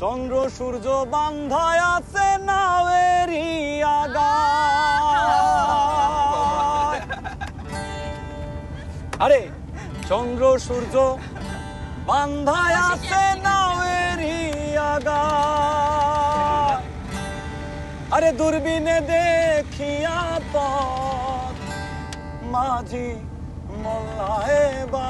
চন্দ্র, সূর্য বান্ধায় আছে নাওয়েরি আগা আরে, চন্দ্র, সূর্য বান্ধায় আছে নাওয়েরি আগা আরে, দূরবীনে দেখিয়া পথ মাঝি মোল্লায় বা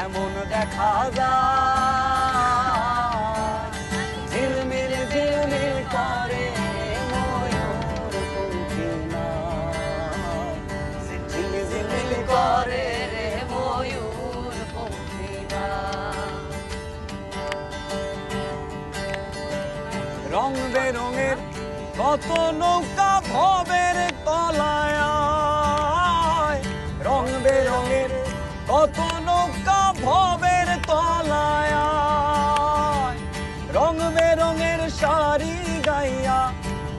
কেমন দেখা যায় ঝিলমিল ঝিলমিল করে ময়ূর। ঝিলমিল করে রে বেরঙের কত নৌকা ভবের তলায়। রং বেরঙের কত নৌকা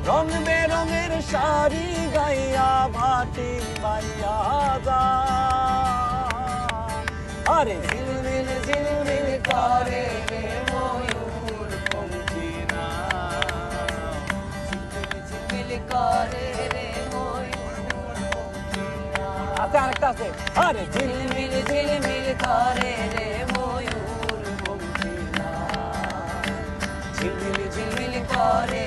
রং বেরঙের শাড়ি গাইয়া ভাটি বাইয়া যা। আরে ঝিলমিল ঝিলমিল করে রে করে রে ময়ূর পঙ্খি না। আচ্ছা, আছে। আরে ঝিলমিল ঝিলমিল করে রে ময়ূর ঝিলমিল ঝিলমিল করে